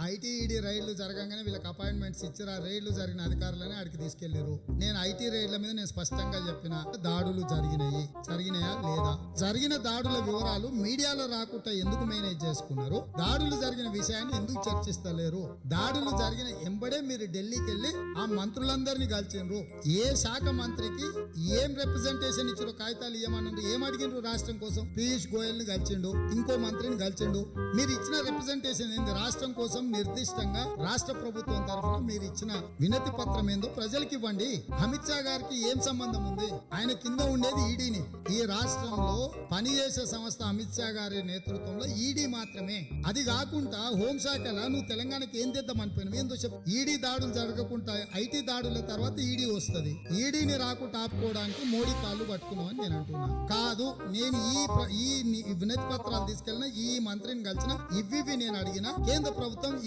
ఐటీఈడి రైళ్ళు జరగంగానే వీళ్ళకి అపాయింట్మెంట్స్ ఇచ్చారు. ఆ రైళ్ళు జరిగిన అధికారులని ఆడికి తీసుకెళ్ళారు. నేను ఐటీ రైళ్ళ మీద నేను స్పష్టంగా చెప్పిన దాడులు జరిగినాయి. జరిగినాయా లేదా? జరిగిన దాడుల వివరాలు మీడియాలో రాకుండా ఎందుకు మేనేజ్ చేసుకున్నారు? దాడులు జరిగిన విషయాన్ని ఎందుకు చర్చిస్తలేరు? దాడులు జరిగిన ఎంబడే మీరు ఢిల్లీకి వెళ్ళి ఆ మంత్రులందరినీ కలిసిండ్రు ఏ శాఖ మంత్రికి ఏం రిప్రజెంటేషన్ ఇచ్చారు కాగితాలు ఇవ్వమన్నారు ఏం అడిగిండ్రు రాష్ట్రం కోసం? పీయూష్ గోయల్ని కలిసిండు ఇంకో మంత్రిని కలిసిండు. మీరు ఇచ్చిన రిప్రజెంటేషన్ ఏంది? రాష్ట్రం కోసం నిర్దిష్టంగా రాష్ట్ర ప్రభుత్వం తరఫున మీరు ఇచ్చిన వినతి పత్రం ఏందో ప్రజలకు ఇవ్వండి. అమిత్ షా గారికి ఏం సంబంధం ఉంది? ఆయన కింద ఉండేది ఈడీని. ఈ రాష్ట్రంలో పనిచేసే సంస్థ అమిత్ షా గారి నేతృత్వంలో ఈడీ మాత్రమే. అది కాకుండా హోంశాఖలా నువ్వు తెలంగాణకి ఏం తెద్దాం అనిపోయినావు ఏందో చెప్పు. ఈడీ దాడులు జరగకుండా ఐటీ దాడుల తర్వాత ఈడీ వస్తుంది. ఈడీని రాకుండా ఆపుకోవడానికి మోడీ కాళ్ళు పట్టుకున్నావు అని నేను అంటున్నా. కాదు నేను ఈ ఈ ఈ వినతి పత్రాలు తీసుకెళ్ళిన ఈ మంత్రిని కలిసిన ఇవి నేను అడిగిన కేంద్ర ప్రభుత్వం